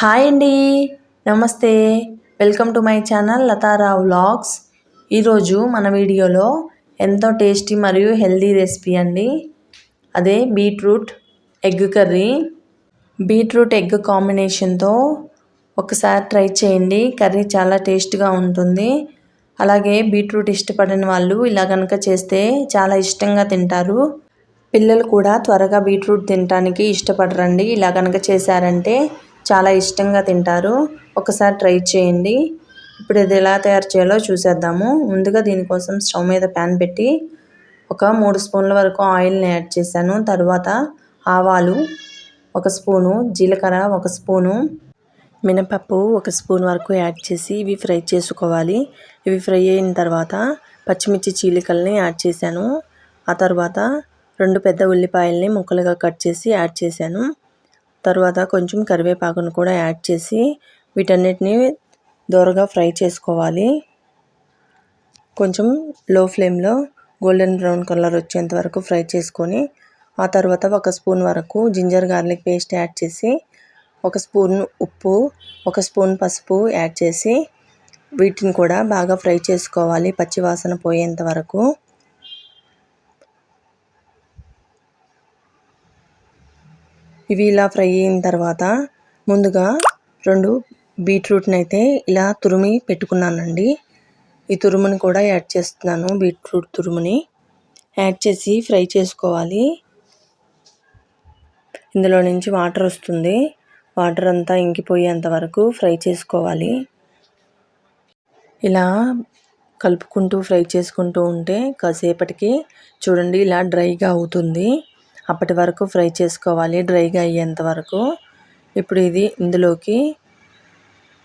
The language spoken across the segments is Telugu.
హాయ్ అండి. నమస్తే. వెల్కమ్ టు మై ఛానల్ లతారా వ్లాగ్స్. ఈరోజు మన వీడియోలో ఎంతో టేస్టీ మరియు హెల్దీ రెసిపీ అండి. అదే beetroot egg curry. Beetroot egg కాంబినేషన్తో ఒకసారి ట్రై చేయండి. కర్రీ చాలా టేస్ట్గా ఉంటుంది. అలాగే బీట్రూట్ ఇష్టపడని వాళ్ళు ఇలా కనుక చేస్తే చాలా ఇష్టంగా తింటారు. పిల్లలు కూడా త్వరగా బీట్రూట్ తినడానికి ఇష్టపడరండి. ఇలా కనుక చేశారంటే చాలా ఇష్టంగా తింటారు. ఒకసారి ట్రై చేయండి. ఇప్పుడు ఇది ఎలా తయారు చేయాలో చూసేద్దాము. ముందుగా దీనికోసం స్టవ్ మీద ప్యాన్ పెట్టి ఒక మూడు స్పూన్ల వరకు ఆయిల్ని యాడ్ చేశాను. తర్వాత ఆవాలు ఒక స్పూను జీలకర్ర ఒక స్పూను మినపప్పు ఒక స్పూన్ వరకు యాడ్ చేసి ఇవి ఫ్రై చేసుకోవాలి. ఇవి ఫ్రై అయిన తర్వాత పచ్చిమిర్చి చీలికల్ని యాడ్ చేశాను. ఆ తర్వాత రెండు పెద్ద ఉల్లిపాయల్ని ముక్కలుగా కట్ చేసి యాడ్ చేశాను. తర్వాత కొంచెం కరివేపాకును కూడా యాడ్ చేసి వీటన్నిటిని దోరగా ఫ్రై చేసుకోవాలి. కొంచెం లో ఫ్లేమ్లో గోల్డెన్ బ్రౌన్ కలర్ వచ్చేంత వరకు ఫ్రై చేసుకొని ఆ తర్వాత ఒక స్పూన్ వరకు జింజర్ గార్లిక్ పేస్ట్ యాడ్ చేసి ఒక స్పూన్ ఉప్పు ఒక స్పూన్ పసుపు యాడ్ చేసి వీటిని కూడా బాగా ఫ్రై చేసుకోవాలి పచ్చివాసన పోయేంత వరకు. ఇవి ఇలా ఫ్రై అయిన తర్వాత ముందుగా రెండు బీట్రూట్ని అయితే ఇలా తురిమి పెట్టుకున్నానండి. ఈ తురుముని కూడా యాడ్ చేస్తున్నాను బీట్రూట్ తురుముని. యాడ్ చేసి ఫ్రై చేసుకోవాలి. ఇందులో నుంచి వాటర్ వస్తుంది. వాటర్ అంతా ఇంకిపోయేంత వరకు ఫ్రై చేసుకోవాలి. ఇలా కలుపుకుంటూ ఫ్రై చేసుకుంటూ ఉంటే కాసేపటికి చూడండి ఇలా డ్రైగా అవుతుంది. అప్పటి వరకు ఫ్రై చేసుకోవాలి డ్రైగా అయ్యేంత వరకు. ఇప్పుడు ఇది ఇందులోకి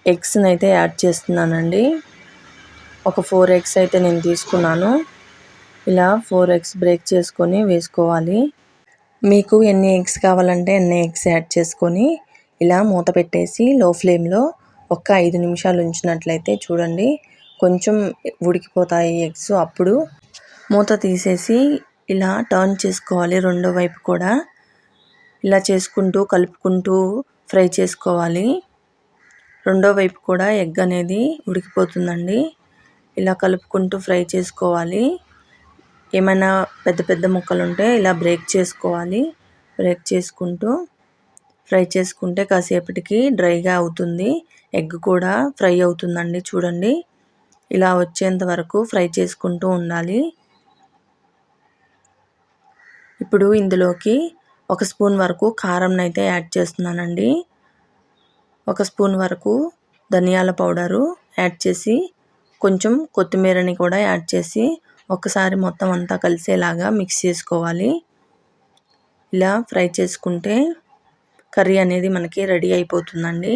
ఎగ్స్ని అయితే యాడ్ చేస్తున్నానండి. ఒక ఫోర్ ఎగ్స్ అయితే నేను తీసుకున్నాను. ఇలా ఫోర్ ఎగ్స్ బ్రేక్ చేసుకొని వేసుకోవాలి. మీకు ఎన్ని ఎగ్స్ కావాలంటే ఎన్ని ఎగ్స్ యాడ్ చేసుకొని ఇలా మూత పెట్టేసి లో ఫ్లేమ్లో ఒక ఐదు నిమిషాలు ఉంచినట్లయితే చూడండి. కొంచెం ఉడికిపోతాయి ఎగ్స్ అప్పుడు. మూత తీసేసి ఇలా టర్న్ చేసుకోవాలి. రెండో వైపు కూడా ఇలా చేసుకుంటూ కలుపుకుంటూ ఫ్రై చేసుకోవాలి. రెండో వైపు కూడా ఎగ్ అనేది ఉడికిపోతుందండి. ఇలా కలుపుకుంటూ ఫ్రై చేసుకోవాలి. ఏమైనా పెద్ద పెద్ద ముక్కలు ఉంటే ఇలా బ్రేక్ చేసుకోవాలి. బ్రేక్ చేసుకుంటూ ఫ్రై చేసుకుంటే కాసేపటికి డ్రైగా అవుతుంది. ఎగ్ కూడా ఫ్రై అవుతుందండి. చూడండి. ఇలా వచ్చేంత వరకు ఫ్రై చేసుకుంటూ ఉండాలి. ఇప్పుడు ఇందులోకి ఒక స్పూన్ వరకు కారం అయితే యాడ్ చేస్తున్నానండి. ఒక స్పూన్ వరకు ధనియాల పౌడరు యాడ్ చేసి కొంచెం కొత్తిమీరని కూడా యాడ్ చేసి ఒకసారి మొత్తం అంతా కలిసేలాగా మిక్స్ చేసుకోవాలి. ఇలా ఫ్రై చేసుకుంటే కర్రీ అనేది మనకి రెడీ అయిపోతుందండి.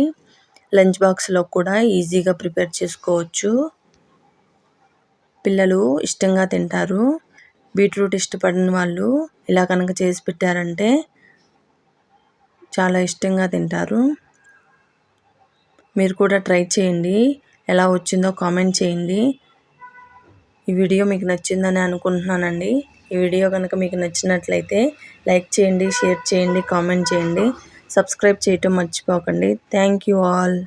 లంచ్ బాక్స్లో కూడా ఈజీగా ప్రిపేర్ చేసుకోవచ్చు. పిల్లలు ఇష్టంగా తింటారు. బీట్రూట్ ఇష్టపడిన వాళ్ళు ఇలా కనుక చేసి పెట్టారంటే చాలా ఇష్టంగా తింటారు. మీరు కూడా ట్రై చేయండి. ఎలా వచ్చిందో కామెంట్ చేయండి. ఈ వీడియో మీకు నచ్చిందని అనుకుంటున్నానండి. ఈ వీడియో కనుక మీకు నచ్చినట్లయితే లైక్ చేయండి షేర్ చేయండి కామెంట్ చేయండి. సబ్స్క్రైబ్ చేయటం మర్చిపోకండి. Thank you all.